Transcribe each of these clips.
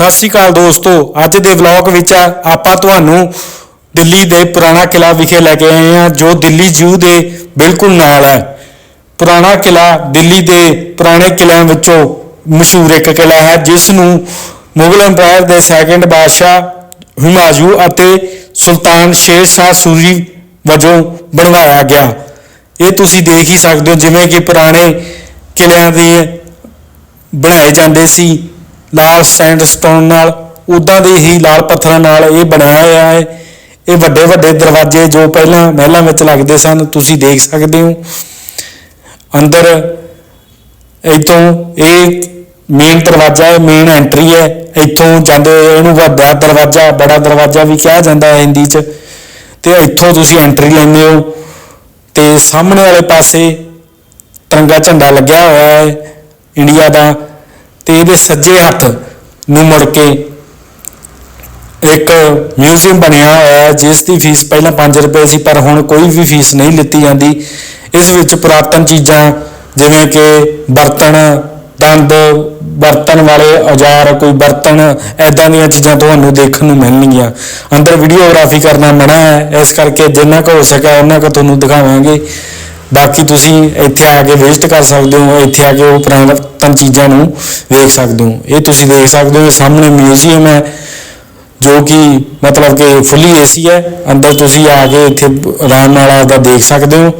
ਸਤਿ ਸ਼੍ਰੀ ਅਕਾਲ ਦੋਸਤੋ, ਅੱਜ ਦੇ ਵਲੌਗ ਵਿੱਚ ਆਪਾਂ ਤੁਹਾਨੂੰ ਦਿੱਲੀ ਦੇ ਪੁਰਾਣਾ ਕਿਲਾ ਵਿਖੇ ਲੈ ਕੇ ਆਏ ਹਾਂ, ਜੋ ਦਿੱਲੀ ਜੂ ਦੇ ਬਿਲਕੁਲ ਨਾਲ ਹੈ। ਪੁਰਾਣਾ ਕਿਲਾ ਦਿੱਲੀ ਦੇ ਪੁਰਾਣੇ ਕਿਲਿਆਂ ਵਿੱਚੋਂ ਮਸ਼ਹੂਰ ਇੱਕ ਕਿਲਾ ਹੈ ਜਿਸ ਨੂੰ ਮੁਗਲ ਅੰਪਾਇਰ ਦੇ ਸੈਕੰਡ ਬਾਦਸ਼ਾਹ ਹੁਮਾਯੂ ਅਤੇ ਸੁਲਤਾਨ ਸ਼ੇਰ ਸ਼ਾਹ ਸੂਰੀ ਵਜੋਂ ਬਣਵਾਇਆ ਗਿਆ। ਇਹ ਤੁਸੀਂ ਦੇਖ ਹੀ ਸਕਦੇ ਹੋ, ਜਿਵੇਂ ਕਿ ਪੁਰਾਣੇ ਕਿਲਿਆਂ ਦੇ ਬਣਾਏ ਜਾਂਦੇ ਸੀ। ਲਾਲ ਸੈਂਡਸਟੋਨ ਨਾਲ ਉਦਾਂ ਦੇ ਹੀ ਲਾਲ ਪੱਥਰਾਂ ਨਾਲ ਇਹ ਬਣਾਇਆ ਹੋਇਆ ਹੈ। ਇਹ ਵੱਡੇ ਵੱਡੇ ਦਰਵਾਜ਼ੇ ਜੋ ਪਹਿਲਾਂ ਮਹਿਲਾਂ ਵਿੱਚ ਲੱਗਦੇ ਸਨ, ਤੁਸੀਂ ਦੇਖ ਸਕਦੇ ਹੋ। ਅੰਦਰ ਇਤੋਂ ਇਹ ਮੇਨ ਦਰਵਾਜ਼ਾ ਹੈ ਮੇਨ ਐਂਟਰੀ ਹੈ। ਇੱਥੋਂ ਜਾਂਦੇ ਹੋਏ ਇਹਨੂੰ ਵੱਡਾ ਦਰਵਾਜ਼ਾ, ਬੜਾ ਦਰਵਾਜ਼ਾ ਵੀ ਕਿਹਾ ਜਾਂਦਾ ਹੈ ਹਿੰਦੀ 'ਚ। ਤੇ ਇੱਥੋਂ ਤੁਸੀਂ ਐਂਟਰੀ ਲੈਂਦੇ ਹੋ ਤੇ ਸਾਹਮਣੇ ਵਾਲੇ ਪਾਸੇ ਤਿਰੰਗਾ ਝੰਡਾ ਲੱਗਿਆ ਹੋਇਆ ਹੈ। ਇੰਡੀਆ ਦਾ ਤੇ ਇਹਦੇ ਸੱਜੇ ਹੱਥ ਨੂੰ ਮੁੜ ਕੇ ਇੱਕ ਮਿਊਜ਼ੀਅਮ ਬਣਿਆ ਹੋਇਆ ਹੈ, ਜਿਸ ਦੀ ਫੀਸ ਪਹਿਲਾਂ 5 ਰੁਪਏ ਸੀ, ਪਰ ਹੁਣ ਕੋਈ ਵੀ ਫੀਸ ਨਹੀਂ ਲਿੱਤੀ ਜਾਂਦੀ। ਇਸ ਵਿੱਚ ਪੁਰਾਤਨ ਚੀਜ਼ਾਂ ਜਿਵੇਂ ਕਿ ਬਰਤਨ, ਦੰਦ, ਬਰਤਨ ਵਾਲੇ ਔਜ਼ਾਰ, ਕੋਈ ਬਰਤਨ ਐਦਾਂ ਦੀਆਂ ਚੀਜ਼ਾਂ ਤੁਹਾਨੂੰ ਦੇਖਣ ਨੂੰ ਮਿਲਣਗੀਆਂ। ਅੰਦਰ ਵੀਡੀਓਗ੍ਰਾਫੀ ਕਰਨਾ ਮਨਾ ਹੈ, ਇਸ ਕਰਕੇ ਜਿੰਨਾ ਕੁ ਹੋ ਸਕਿਆ, ਉਹਨਾਂ ਕੁ ਤੁਹਾਨੂੰ ਦਿਖਾਵਾਂਗੇ। ਬਾਕੀ ਤੁਸੀਂ ਇੱਥੇ ਆ ਕੇ ਵਿਜ਼ਿਟ ਕਰ ਸਕਦੇ ਹੋ, ਇੱਥੇ ਆ ਕੇ ਉਹ ਪੁਰਾਤਨ ਚੀਜ਼ਾਂ ਨੂੰ ਵੇਖ ਸਕਦੇ ਹੋ। ਇਹ ਤੁਸੀਂ ਦੇਖ ਸਕਦੇ ਹੋ, ਇਹ ਸਾਹਮਣੇ ਮਿਊਜ਼ੀਅਮ ਹੈ, ਜੋ ਕਿ ਮਤਲਬ ਕਿ ਫੁੱਲੀ ਏਸੀ ਹੈ। ਅੰਦਰ ਤੁਸੀਂ ਆ ਕੇ ਇੱਥੇ ਆਰਾਮ ਨਾਲ ਆਪਦਾ ਦੇਖ ਸਕਦੇ ਹੋ।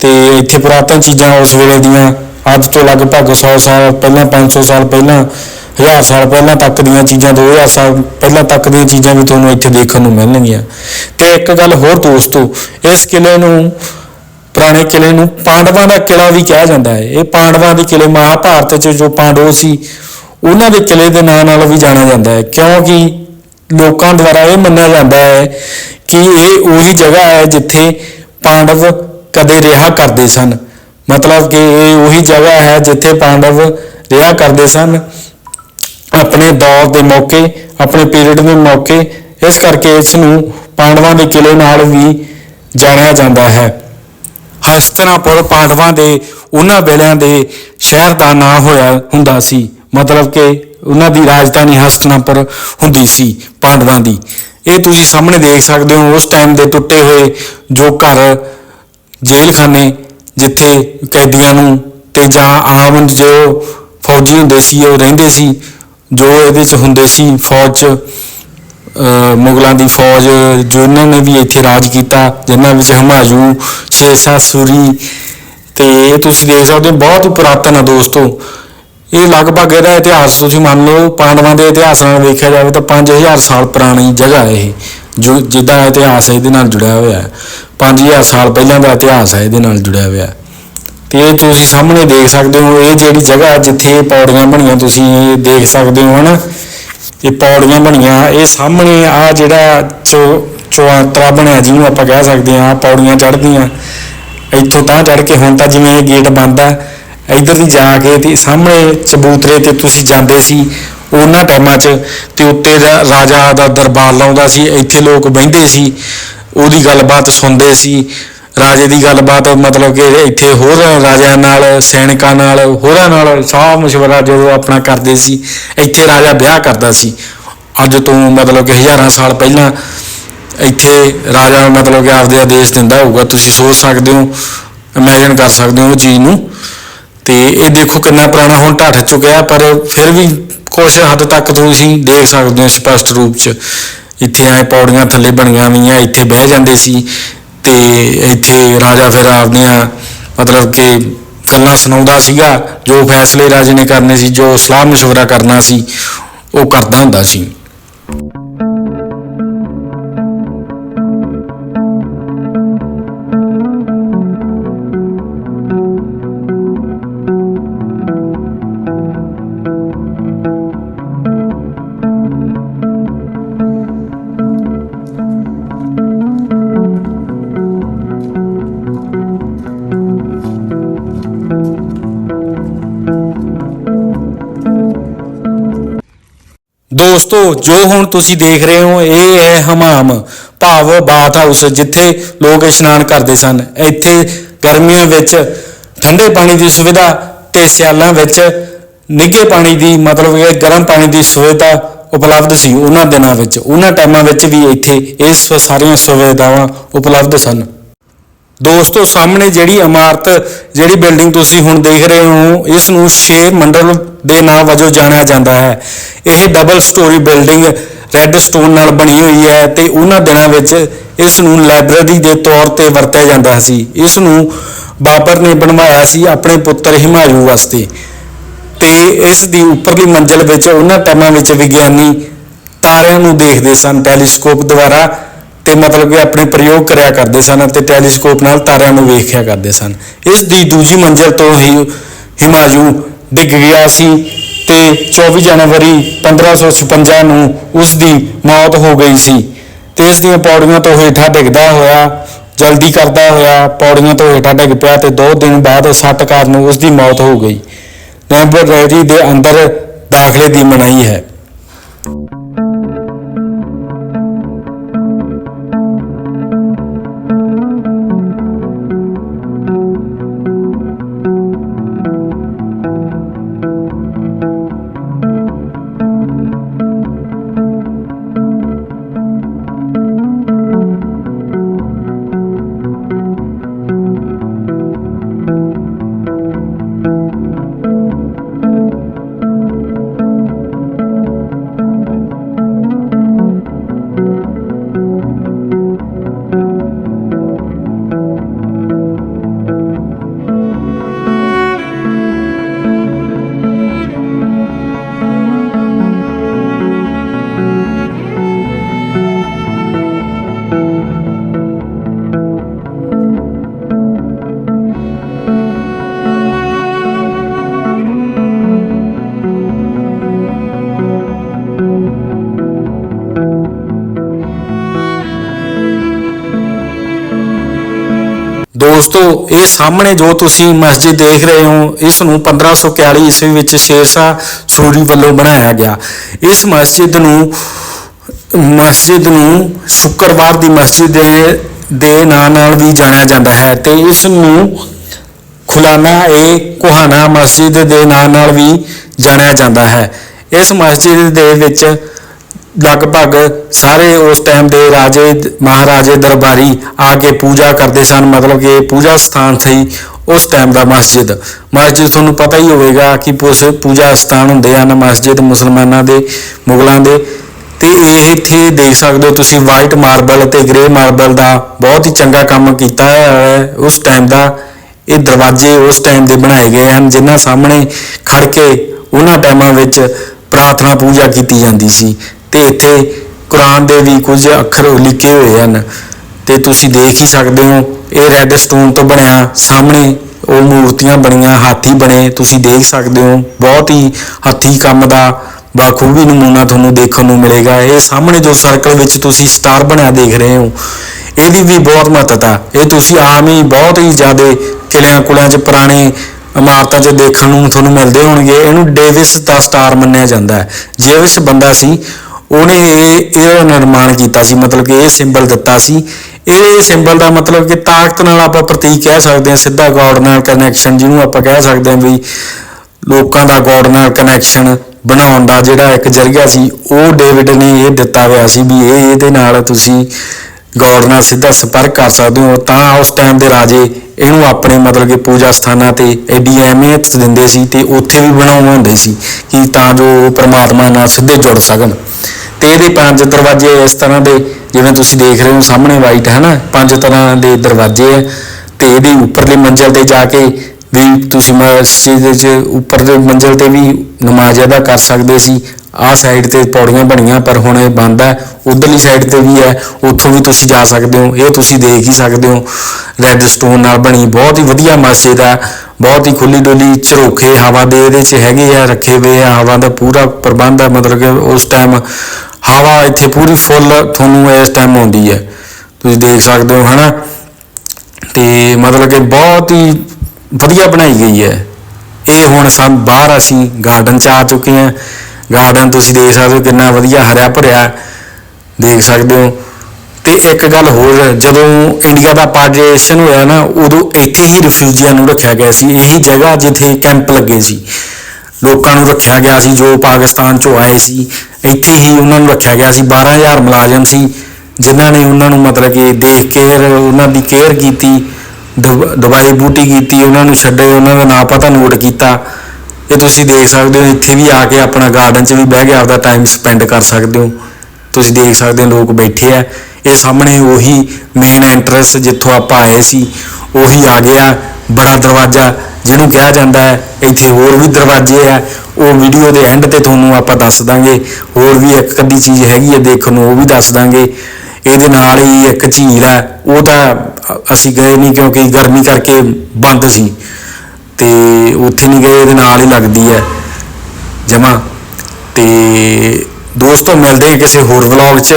ਤੇ ਇੱਥੇ ਪੁਰਾਤਨ ਚੀਜ਼ਾਂ ਉਸ ਵੇਲੇ ਦੀਆਂ, ਅੱਜ ਤੋਂ ਲਗਭਗ 100 ਸਾਲ ਪਹਿਲਾਂ 500 ਸਾਲ ਪਹਿਲਾਂ 1000 ਸਾਲ ਪਹਿਲਾਂ ਤੱਕ ਦੀਆਂ ਚੀਜ਼ਾਂ 2000 ਸਾਲ ਪਹਿਲਾਂ ਤੱਕ ਦੀਆਂ ਚੀਜ਼ਾਂ ਵੀ ਤੁਹਾਨੂੰ ਇੱਥੇ ਦੇਖਣ ਨੂੰ ਮਿਲਣਗੀਆਂ। ਤੇ ਇੱਕ ਗੱਲ ਹੋਰ ਦੋਸਤੋ, ਇਸ ਕਿਲੇ ਨੂੰ ਪੁਰਾਣੇ ਕਿਲੇ ਨੂੰ ਪਾਂਡਵਾਂ ਦਾ ਕਿਲਾ ਵੀ ਕਿਹਾ ਜਾਂਦਾ ਹੈ। ਇਹ ਪਾਂਡਵਾਂ ਦੇ ਕਿਲੇ ਮਹਾਭਾਰਤ 'ਚ ਜੋ ਪਾਂਡਵ ਸੀ, ਉਹਨਾਂ ਦੇ ਕਿਲੇ ਦੇ ਨਾਂ ਨਾਲ ਵੀ ਜਾਣਿਆ ਜਾਂਦਾ ਹੈ। ਕਿਉਂਕਿ ਲੋਕਾਂ ਦੁਆਰਾ ਇਹ ਮੰਨਿਆ ਜਾਂਦਾ ਹੈ ਕਿ ਇਹ ਉਹੀ ਜਗ੍ਹਾ ਹੈ ਜਿੱਥੇ ਪਾਂਡਵ ਕਦੇ ਰਿਹਾ ਕਰਦੇ ਸਨ। ਮਤਲਬ ਕਿ ਇਹ ਉਹੀ ਜਗ੍ਹਾ ਹੈ ਜਿੱਥੇ ਪਾਂਡਵ ਰਿਹਾ ਕਰਦੇ ਸਨ। ਆਪਣੇ ਦੌਰ ਦੇ ਮੌਕੇ, ਆਪਣੇ ਪੀਰੀਅਡ ਦੇ ਮੌਕੇ, ਇਸ ਕਰਕੇ ਇਸ ਨੂੰ ਪਾਂਡਵਾਂ ਦੇ ਕਿਲੇ ਨਾਲ ਵੀ ਜਾਣਿਆ ਜਾਂਦਾ ਹੈ। ਹਸਤਨਾਪੁਰ ਪਾਂਡਵਾਂ ਦੇ ਉਹਨਾਂ ਵੇਲਿਆਂ ਦੇ ਸ਼ਹਿਰ ਦਾ ਨਾਂ ਹੋਇਆ ਹੁੰਦਾ ਸੀ, ਮਤਲਬ ਕਿ ਉਹਨਾਂ ਦੀ ਰਾਜਧਾਨੀ ਹਸਤਨਾਪੁਰ ਹੁੰਦੀ ਸੀ ਪਾਂਡਵਾਂ ਦੀ। ਇਹ ਤੁਸੀਂ ਸਾਹਮਣੇ ਦੇਖ ਸਕਦੇ ਹੋ, ਉਸ ਟਾਈਮ ਦੇ ਟੁੱਟੇ ਹੋਏ ਜੋ ਘਰ ਜੇਲ੍ਹਖਾਨੇ ਜਿੱਥੇ ਕੈਦੀਆਂ ਨੂੰ ਤੇ ਜਾਂ ਆਮ ਜੋ ਫੌਜੀ ਹੁੰਦੇ ਸੀ, ਉਹ ਰਹਿੰਦੇ ਸੀ, ਜੋ ਇਹਦੇ ਚ ਹੁੰਦੇ ਸੀ ਫੌਜ ਚ ਮੁਗਲਾਂ ਦੀ ਫੌਜ ਜਿਨ੍ਹਾਂ ਨੇ ਵੀ ਇੱਥੇ ਰਾਜ ਕੀਤਾ, ਜਿਨ੍ਹਾਂ ਵਿੱਚ ਹਮਾਯੂ ਸ਼ੇਰਸ਼ਾਹ ਸੂਰੀ ਤੇ ਇਹ ਤੁਸੀਂ ਦੇਖ ਸਕਦੇ ਹੋ, ਬਹੁਤ ਹੀ ਪੁਰਾਤਨ ਹੈ ਦੋਸਤੋ। ਇਹ ਲਗਭਗ ਇਹਦਾ ਇਤਿਹਾਸ ਤੁਸੀਂ ਮੰਨ ਲਓ, ਪਾਂਡਵਾਂ ਦੇ ਇਤਿਹਾਸ ਨਾਲ ਵੇਖਿਆ ਜਾਵੇ ਤਾਂ 5000 ਸਾਲ ਪੁਰਾਣੀ ਜਗ੍ਹਾ ਹੈ ਇਹ, ਜੋ ਜਿੱਦਾਂ ਇਤਿਹਾਸ ਇਹਦੇ ਨਾਲ ਜੁੜਿਆ ਹੋਇਆ ਹੈ। 5000 ਸਾਲ ਪਹਿਲਾਂ ਦਾ ਇਤਿਹਾਸ ਹੈ, ਇਹਦੇ ਨਾਲ ਜੁੜਿਆ ਹੋਇਆ ਹੈ। ਤੇ ਇਹ ਤੁਸੀਂ ਸਾਹਮਣੇ ਦੇਖ ਸਕਦੇ ਹੋ, ਇਹ ਜਿਹੜੀ ਜਗ੍ਹਾ ਜਿੱਥੇ ਇਹ ਪੌੜੀਆਂ ਬਣੀਆਂ, ਤੁਸੀਂ ਇਹ ਦੇਖ ਸਕਦੇ ਹੋ, ਹਨਾ? ਇਹ ਪੌੜੀਆਂ ਬਣੀਆਂ, ਇਹ ਸਾਹਮਣੇ ਆ ਜਿਹੜਾ ਚੋ ਚੌਂਤਰਾ ਬਣਿਆ ਜਿਹਨੂੰ ਆਪਾਂ ਕਹਿ ਸਕਦੇ ਹਾਂ, ਪੌੜੀਆਂ ਚੜ੍ਹਦੀਆਂ। ਇੱਥੋਂ ਤਾਂ ਚੜ੍ਹ ਕੇ ਹੁਣ ਤਾਂ ਜਿਵੇਂ ਇਹ ਗੇਟ ਬੰਦ ਆ, ਇੱਧਰ ਦੀ ਜਾ ਕੇ ਤੇ ਸਾਹਮਣੇ ਚਬੂਤਰੇ ਤੇ ਤੁਸੀਂ ਜਾਂਦੇ ਸੀ, ਉਹਨਾਂ ਟਾਈਮਾਂ 'ਚ ਤੇ ਉੱਤੇ ਦਾ ਰਾਜਾ ਦਾ ਦਰਬਾਰ ਲਾਉਂਦਾ ਸੀ, ਇੱਥੇ ਲੋਕ ਬਹਿੰਦੇ ਸੀ, ਉਹਦੀ ਗੱਲਬਾਤ ਸੁਣਦੇ ਸੀ ਰਾਜੇ ਦੀ ਗੱਲਬਾਤ ਮਤਲਬ ਕਿ ਇੱਥੇ ਹੋਰ ਰਾਜਿਆਂ ਨਾਲ, ਸੈਨਿਕਾਂ ਨਾਲ, ਹੋਰਾਂ ਨਾਲ ਸਾਹ ਮਸ਼ਵਰਾ ਜਦੋਂ ਆਪਣਾ ਕਰਦੇ ਸੀ, ਇੱਥੇ ਰਾਜਾ ਵਿਆਹ ਕਰਦਾ ਸੀ। ਅੱਜ ਤੋਂ ਮਤਲਬ ਕਿ ਹਜ਼ਾਰਾਂ ਸਾਲ ਪਹਿਲਾਂ ਇੱਥੇ ਰਾਜਾ ਮਤਲਬ ਕਿ ਆਪਦੇ ਆਦੇਸ਼ ਦਿੰਦਾ ਹੋਊਗਾ। ਤੁਸੀਂ ਸੋਚ ਸਕਦੇ ਹੋ ਇਮੇਜਿਨ ਕਰ ਸਕਦੇ ਹੋ ਉਹ ਚੀਜ਼ ਨੂੰ। ਤੇ ਇਹ ਦੇਖੋ ਕਿੰਨਾ ਪੁਰਾਣਾ ਹੁਣ ਢੱਠ ਚੁੱਕਿਆ ਪਰ ਫਿਰ ਵੀ ਕੁਝ ਹੱਦ ਤੱਕ ਤੁਸੀਂ ਦੇਖ ਸਕਦੇ ਹੋ ਸਪਸ਼ਟ ਰੂਪ 'ਚ। ਇੱਥੇ ਐ ਪੌੜੀਆਂ ਥੱਲੇ ਬਣੀਆਂ ਹੋਈਆਂ, ਇੱਥੇ ਬਹਿ ਜਾਂਦੇ ਸੀ। ਤੇ ਇੱਥੇ ਰਾਜਾ ਫਿਰ ਆਪਦੀਆਂ ਮਤਲਬ ਕਿ ਗੱਲਾਂ ਸੁਣਾਉਂਦਾ ਸੀਗਾ ਜੋ ਫੈਸਲੇ ਰਾਜੇ ਨੇ ਕਰਨੇ ਸੀ ਜੋ ਸਲਾਹ مشورہ ਕਰਨਾ ਸੀ ਉਹ ਕਰਦਾ ਹੁੰਦਾ ਸੀ ਦੋਸਤੋ, ਜੋ ਹੁਣ ਤੁਸੀਂ ਦੇਖ ਰਹੇ ਹੋ, ਇਹ ਹੈ ਹਮਾਮ, ਭਾਵ ਬਾਥ ਹਾਊਸ, ਜਿੱਥੇ ਲੋਕ ਇਸ਼ਨਾਨ ਕਰਦੇ ਸਨ। ਇੱਥੇ ਗਰਮੀਆਂ ਵਿੱਚ ਠੰਡੇ ਪਾਣੀ ਦੀ ਸੁਵਿਧਾ ਤੇ ਸਿਆਲਾਂ ਵਿੱਚ ਨਿੱਘੇ ਪਾਣੀ ਦੀ ਮਤਲਬ ਕਿ ਗਰਮ ਪਾਣੀ ਦੀ ਸੁਵਿਧਾ ਉਪਲਬਧ ਸੀ ਉਹਨਾਂ ਦਿਨਾਂ ਵਿੱਚ। ਉਹਨਾਂ ਟਾਈਮਾਂ ਵਿੱਚ ਵੀ ਇੱਥੇ ਇਸ ਸਾਰੀਆਂ ਸੁਵਿਧਾਵਾਂ ਉਪਲਬਧ ਸਨ। ਦੋਸਤੋ, ਸਾਹਮਣੇ ਜਿਹੜੀ ਇਮਾਰਤ, ਜਿਹੜੀ ਬਿਲਡਿੰਗ ਤੁਸੀਂ ਹੁਣ ਦੇਖ ਰਹੇ ਹੋ, ਇਸ ਨੂੰ ਸ਼ੇਰ ਮੰਡਲ ਦੇ ਨਾਂ ਵਜੋਂ ਜਾਣਿਆ ਜਾਂਦਾ ਹੈ। ਇਹ double story building red stone ਨਾਲ ਬਣੀ ਹੋਈ ਹੈ ਤੇ ਉਹਨਾਂ ਦਿਨਾਂ ਵਿੱਚ ਇਸ ਨੂੰ ਲਾਇਬ੍ਰੇਰੀ ਦੇ ਤੌਰ ਤੇ ਵਰਤਿਆ ਜਾਂਦਾ ਸੀ। ਇਸ ਨੂੰ ਬਾਬਰ ਨੇ ਬਣਵਾਇਆ ਸੀ ਆਪਣੇ ਪੁੱਤਰ ਹਿਮਾਯੂ ਵਾਸਤੇ ਤੇ ਇਸ ਦੀ ਉੱਪਰਲੀ ਮੰਜ਼ਲ ਵਿੱਚ ਉਹਨਾਂ ਟਾਈਮਾਂ ਵਿੱਚ ਵਿਗਿਆਨੀ ਤਾਰਿਆਂ ਨੂੰ ਦੇਖਦੇ ਸਨ। ਟੈਲੀਸਕੋਪ ਦੁਆਰਾ ਤੇ ਮਤਲਬ ਕਿ ਆਪਣੇ ਪ੍ਰਯੋਗ ਕਰਿਆ ਕਰਦੇ ਸਨ ਅਤੇ ਟੈਲੀਸਕੋਪ ਨਾਲ ਤਾਰਿਆਂ ਨੂੰ ਵੇਖਿਆ ਕਰਦੇ ਸਨ। ਇਸ ਦੀ ਦੂਜੀ ਮੰਜ਼ਲ ਤੋਂ ਹੀ ਹਿਮਾਯੂ ਡਿੱਗ ਗਿਆ ਸੀ ਤੇ 24 ਜਨਵਰੀ 1556 ਨੂੰ ਉਸ ਦੀ ਮੌਤ ਹੋ ਗਈ ਸੀ ਤੇ ਇਸ ਦੀਆਂ ਪੌੜੀਆਂ ਤੋਂ ਹੇਠਾਂ ਡਿੱਗਦਾ ਹੋਇਆ, ਜਲਦੀ ਕਰਦਾ ਹੋਇਆ ਪੌੜੀਆਂ ਤੋਂ ਹੇਠਾਂ ਡਿੱਗ ਪਿਆ ਤੇ 2 ਦਿਨ ਬਾਅਦ ਸੱਟ ਕਾਰਨ ਉਸ ਦੀ ਮੌਤ ਹੋ ਗਈ। ਲਾਇਬ੍ਰੇਰੀ ਦੇ ਅੰਦਰ ਦਾਖਲੇ ਦੀ ਮਨਾਹੀ ਹੈ। ਦੋਸਤੋ, ਇਹ ਸਾਹਮਣੇ ਜੋ ਤੁਸੀਂ ਮਸਜਿਦ ਦੇਖ ਰਹੇ ਹੋ, ਇਸ ਨੂੰ 1541 ਈਸਵੀ ਵਿੱਚ ਸ਼ੇਰਸ਼ਾਹ ਸੂਰੀ ਵੱਲੋਂ ਬਣਾਇਆ ਗਿਆ। ਇਸ ਮਸਜਿਦ ਨੂੰ ਮਸਜਿਦ ਨੂੰ ਸ਼ੁੱਕਰਵਾਰ ਦੀ ਮਸਜਿਦ ਦੇ ਦੇ ਨਾਂ ਨਾਲ ਵੀ ਜਾਣਿਆ ਜਾਂਦਾ ਹੈ ਤੇ ਇਸ ਨੂੰ ਖੁਲਾਨਾ ਏ ਕੁਹਾਨਾ ਮਸਜਿਦ ਦੇ ਨਾਂ ਨਾਲ ਵੀ ਜਾਣਿਆ ਜਾਂਦਾ ਹੈ। ਇਸ ਮਸਜਿਦ ਦੇ ਵਿੱਚ ਲਗਭਗ ਸਾਰੇ ਉਸ ਟਾਈਮ ਦੇ ਰਾਜੇ, ਮਹਾਰਾਜੇ ਦਰਬਾਰੀ ਆ ਕੇ ਪੂਜਾ ਕਰਦੇ ਸਨ, ਮਤਲਬ ਕਿ ਪੂਜਾ ਸਥਾਨ ਸੀ ਉਸ ਟਾਈਮ ਦਾ ਮਸਜਿਦ। ਮਸਜਿਦ ਤੁਹਾਨੂੰ ਪਤਾ ਹੀ ਹੋਵੇਗਾ ਕਿ ਪੁਸ, ਪੂਜਾ ਸਥਾਨ ਹੁੰਦੇ ਹਨ ਮਸਜਿਦ ਮੁਸਲਮਾਨਾਂ ਦੇ, ਮੁਗਲਾਂ ਦੇ। ਤੇ ਇਹ ਇੱਥੇ ਦੇਖ ਸਕਦੇ ਹੋ ਤੁਸੀਂ ਵਾਈਟ ਮਾਰਬਲ ਤੇ ਗ੍ਰੇ ਮਾਰਬਲ ਦਾ ਬਹੁਤ ਹੀ ਚੰਗਾ ਕੰਮ ਕੀਤਾ ਹੈ। ਉਸ ਟਾਈਮ ਦਾ ਇਹ ਦਰਵਾਜ਼ੇ ਉਸ ਟਾਈਮ ਦੇ ਬਣਾਏ ਗਏ ਹਨ, ਜਿਨ੍ਹਾਂ ਸਾਹਮਣੇ ਖੜ ਕੇ ਉਹਨਾਂ ਟਾਈਮਾਂ ਵਿੱਚ ਪ੍ਰਾਰਥਨਾ ਪੂਜਾ ਕੀਤੀ ਜਾਂਦੀ ਸੀ। ਤੇ ਇੱਥੇ ਕੁਰਾਨ ਦੇ ਵੀ ਕੁਝ ਅੱਖਰ ਲਿਖੇ ਹੋਏ ਹਨ ਤੇ ਤੁਸੀਂ ਦੇਖ ਹੀ ਸਕਦੇ ਹੋ, ਇਹ ਰੈੱਡ ਸਟੋਨ ਤੋਂ ਬਣਿਆ ਸਾਹਮਣੇ ਉਹ ਮੂਰਤੀਆਂ ਬਣੀਆਂ, ਹਾਥੀ ਬਣੇ, ਤੁਸੀਂ ਦੇਖ ਸਕਦੇ ਹੋ, ਬਹੁਤ ਹੀ ਹੱਥੀ ਕੰਮ ਦਾ ਬਾਖੂਬੀ ਨਮੂਨਾ ਤੁਹਾਨੂੰ ਦੇਖਣ ਨੂੰ ਮਿਲੇਗਾ। ਇਹ ਸਾਹਮਣੇ ਜੋ ਸਰਕਲ ਵਿੱਚ ਤੁਸੀਂ ਸਟਾਰ ਬਣਿਆ ਦੇਖ ਰਹੇ ਹੋ ਇਹਦੀ ਵੀ ਬਹੁਤ ਮਹੱਤਤਾ ਇਹ ਤੁਸੀਂ ਆਮ ਹੀ ਬਹੁਤ ਹੀ ਜ਼ਿਆਦਾ ਕਿਲਿਆਂ ਕੁਲਿਆਂ 'ਚ, ਪੁਰਾਣੇ ਇਮਾਰਤਾਂ 'ਚ ਦੇਖਣ ਨੂੰ ਤੁਹਾਨੂੰ ਮਿਲਦੇ ਹੋਣਗੇ। ਇਹਨੂੰ ਡੇਵਿਸ ਦਾ ਸਟਾਰ ਮੰਨਿਆ ਜਾਂਦਾ ਹੈ। ਜੇਵਿਸ ਬੰਦਾ ਸੀ ਉਹਨੇ ਇਹ ਇਹਦਾ ਨਿਰਮਾਣ ਕੀਤਾ ਸੀ, ਮਤਲਬ ਕਿ ਇਹ ਸਿੰਬਲ ਦਿੱਤਾ ਸੀ। ਇਹ ਸਿੰਬਲ ਦਾ ਮਤਲਬ ਕਿ ਤਾਕਤ ਨਾਲ ਆਪਾਂ ਪ੍ਰਤੀਕ ਕਹਿ ਸਕਦੇ ਹਾਂ, ਸਿੱਧਾ ਗੋਡ ਨਾਲ ਕਨੈਕਸ਼ਨ ਜਿਹਨੂੰ ਆਪਾਂ ਕਹਿ ਸਕਦੇ ਹਾਂ ਵੀ ਲੋਕਾਂ ਦਾ ਗੋਡ ਨਾਲ ਕਨੈਕਸ਼ਨ ਬਣਾਉਣ ਦਾ ਜਿਹੜਾ ਇੱਕ ਜ਼ਰੀਆ ਸੀ, ਉਹ ਡੇਵਿਡ ਨੇ ਇਹ ਦਿੱਤਾ ਹੋਇਆ ਸੀ ਵੀ ਇਹ ਇਹਦੇ ਨਾਲ ਤੁਸੀਂ ਗੋਡ ਨਾਲ ਸਿੱਧਾ ਸੰਪਰਕ ਕਰ ਸਕਦੇ ਹੋ। ਤਾਂ ਉਸ ਟਾਈਮ ਦੇ ਰਾਜੇ ਇਹਨੂੰ ਆਪਣੇ ਮਤਲਬ ਕਿ ਪੂਜਾ ਸਥਾਨਾਂ ਤੇ ਐਡੀ ਅਹਿਮੀਅਤ ਦਿੰਦੇ ਸੀ ਤੇ ਉੱਥੇ ਵੀ ਬਣਾਉਂਦੇ ਸੀ ਕਿ ਤਾਂ ਜੋ ਉਹ ਪ੍ਰਮਾਤਮਾ ਨਾਲ ਸਿੱਧੇ ਜੁੜ ਸਕਣ। ਤੇ ਇਹਦੇ ਪੰਜ ਦਰਵਾਜ਼ੇ ਇਸ ਤਰ੍ਹਾਂ ਦੇ, ਜਿਵੇਂ ਤੁਸੀਂ ਦੇਖ ਰਹੇ ਹੋ ਸਾਹਮਣੇ ਵਾਈਟ ਹੈ ਨਾ ਪੰਜ ਤਰ੍ਹਾਂ ਦੇ ਦਰਵਾਜ਼ੇ ਹੈ ਤੇ ਇਹਦੀ ਉੱਪਰਲੀ ਮੰਜ਼ਲ ਤੇ ਜਾ ਕੇ ਵੀ ਤੁਸੀਂ ਮਸਜਿਦ ਦੇ ਉੱਪਰ ਦੇ ਮੰਜ਼ਲ ਤੇ ਵੀ ਨਮਾਜ਼ ਅਦਾ ਕਰ ਸਕਦੇ ਸੀ। ਆਹ ਸਾਈਡ ਤੇ ਪੌੜੀਆਂ ਬਣੀਆਂ, ਪਰ ਹੁਣ ਇਹ ਬੰਦ ਹੈ ਉਧਰਲੀ ਸਾਈਡ ਤੇ ਵੀ ਹੈ ਉੱਥੋਂ ਵੀ ਤੁਸੀਂ ਜਾ ਸਕਦੇ ਹੋ। ਇਹ ਤੁਸੀਂ ਦੇਖ ਹੀ ਸਕਦੇ ਹੋ। ਰੈੱਡ ਸਟੋਨ ਨਾਲ ਬਣੀ ਬਹੁਤ ਹੀ ਵਧੀਆ ਮਸਜਿਦ ਹੈ ਬਹੁਤ ਹੀ ਖੁੱਲੀ ਡੁੱਲੀ ਝਰੋਖੇ ਹਵਾ ਦੇ ਇਹਦੇ 'ਚ ਹੈਗੇ ਆ, ਰੱਖੇ ਹੋਏ ਆ। ਹਵਾ ਦਾ ਪੂਰਾ ਪ੍ਰਬੰਧ ਹੈ ਮਤਲਬ ਕਿ ਉਸ ਟਾਈਮ ਹਵਾ ਇੱਥੇ ਪੂਰੀ ਫੁੱਲ ਤੁਹਾਨੂੰ ਇਸ ਟਾਈਮ ਆਉਂਦੀ ਹੈ। ਤੁਸੀਂ ਦੇਖ ਸਕਦੇ ਹੋ, ਹਨਾ? ਤੇ ਮਤਲਬ ਕਿ ਬਹੁਤ ਹੀ ਵਧੀਆ ਬਣਾਈ ਗਈ ਹੈ। ਇਹ ਹੁਣ ਸਭ ਬਾਹਰ ਅਸੀਂ ਗਾਰਡਨ 'ਚ ਆ ਚੁੱਕੇ ਹਾਂ। ਗਾਰਡਨ ਤੁਸੀਂ ਦੇਖ ਸਕਦੇ ਹੋ ਕਿੰਨਾ ਵਧੀਆ ਹਰਿਆ ਭਰਿਆ ਦੇਖ ਸਕਦੇ ਹੋ। ਤੇ ਇੱਕ ਗੱਲ ਹੋਰ, ਜਦੋਂ ਇੰਡੀਆ ਦਾ ਪਾਰਟੀਸ਼ਨ ਹੋਇਆ ਨਾ, ਉਦੋਂ ਇੱਥੇ ਹੀ ਰਿਫਿਊਜੀਆਂ ਨੂੰ ਰੱਖਿਆ ਗਿਆ ਸੀ। ਇਹੀ ਜਗ੍ਹਾ ਜਿੱਥੇ ਕੈਂਪ ਲੱਗੇ ਸੀ। ਲੋਕਾਂ ਨੂੰ ਰੱਖਿਆ ਗਿਆ ਸੀ, ਜੋ ਪਾਕਿਸਤਾਨ ਚੋਂ ਆਏ ਸੀ। ਇੱਥੇ ਹੀ ਉਹਨਾਂ ਨੂੰ ਰੱਖਿਆ ਗਿਆ ਸੀ। 12000 ਮੁਲਾਜ਼ਮ ਸੀ, ਜਿਨ੍ਹਾਂ ਨੇ ਉਹਨਾਂ ਨੂੰ ਮਤਲਬ ਕਿ ਦੇਖ ਕੇ ਉਹਨਾਂ ਦੀ ਕੇਅਰ ਕੀਤੀ, ਦਵ- ਦਵਾਈ ਬੂਟੀ ਕੀਤੀ, ਉਹਨਾਂ ਨੂੰ ਛੱਡੇ, ਉਹਨਾਂ ਦਾ ਨਾਂ ਪਤਾ ਨੋਟ ਕੀਤਾ। ਇਹ ਤੁਸੀਂ ਦੇਖ ਸਕਦੇ ਹੋ, ਇੱਥੇ ਵੀ ਆ ਕੇ ਆਪਣਾ ਗਾਰਡਨ 'ਚ ਵੀ ਬਹਿ ਕੇ ਆਪਦਾ ਟਾਈਮ ਸਪੈਂਡ ਕਰ ਸਕਦੇ ਹੋ। ਤੁਸੀਂ ਦੇਖ ਸਕਦੇ ਹੋ, ਲੋਕ ਬੈਠੇ ਆ। ਇਹ ਸਾਹਮਣੇ ਉਹੀ ਮੇਨ ਐਂਟਰੈਂਸ ਜਿੱਥੋਂ ਆਪਾਂ ਆਏ ਸੀ, ਉਹੀ ਆ ਗਿਆ ਬੜਾ ਦਰਵਾਜ਼ਾ। ਜਿਹਨੂੰ ਕਿਹਾ ਜਾਂਦਾ ਹੈ, ਇੱਥੇ ਹੋਰ ਵੀ ਦਰਵਾਜ਼ੇ ਆ ਉਹ ਵੀਡੀਓ ਦੇ ਐਂਡ ਤੇ ਤੁਹਾਨੂੰ ਆਪਾਂ ਦੱਸ ਦਾਂਗੇ। ਹੋਰ ਵੀ ਇੱਕ ਅੱਧੀ ਚੀਜ਼ ਹੈਗੀ ਹੈ ਦੇਖਣ ਨੂੰ, ਉਹ ਵੀ ਦੱਸ ਦਾਂਗੇ। ਇਹਦੇ ਨਾਲ ਹੀ ਇੱਕ ਝੀਲ ਹੈ, ਉਹ ਤਾਂ ਅਸੀਂ ਗਏ ਨਹੀਂ ਕਿਉਂਕਿ ਗਰਮੀ ਕਰਕੇ ਬੰਦ ਸੀ। ਤੇ ਉੱਥੇ ਨਹੀਂ ਗਏ, ਇਹਦੇ ਨਾਲ ਹੀ ਲੱਗਦੀ ਹੈ। ਜਮਾ। ਤੇ ਦੋਸਤੋ, ਮਿਲਦੇ ਹਾਂ ਕਿਸੇ ਹੋਰ ਵਲੌਗ 'ਚ।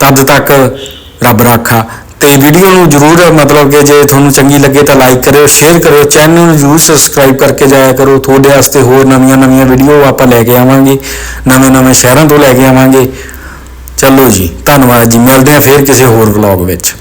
ਤਦ ਤੱਕ ਰੱਬ ਰਾਖਾ। ਤੇ ਵੀਡੀਓ ਨੂੰ ਜਰੂਰ ਮਤਲਬ ਕਿ ਜੇ ਤੁਹਾਨੂੰ ਚੰਗੀ ਲੱਗੇ ਤਾਂ ਲਾਈਕ ਕਰਿਓ ਸ਼ੇਅਰ ਕਰਿਓ ਚੈਨਲ ਨੂੰ ਜਰੂਰ ਸਬਸਕ੍ਰਾਈਬ ਕਰਕੇ ਜਾਇਆ ਕਰੋ। ਤੁਹਾਡੇ ਵਾਸਤੇ ਹੋਰ ਨਵੀਆਂ ਨਵੀਆਂ ਵੀਡੀਓ ਆਪਾਂ ਲੈ ਕੇ ਆਵਾਂਗੇ। ਨਵੇਂ ਨਵੇਂ ਸ਼ਹਿਰਾਂ ਤੋਂ ਲੈ ਕੇ ਆਵਾਂਗੇ। ਚਲੋ ਜੀ, ਧੰਨਵਾਦ ਜੀ। ਮਿਲਦੇ ਹਾਂ ਫੇਰ ਕਿਸੇ ਹੋਰ ਵਲੌਗ ਵਿੱਚ।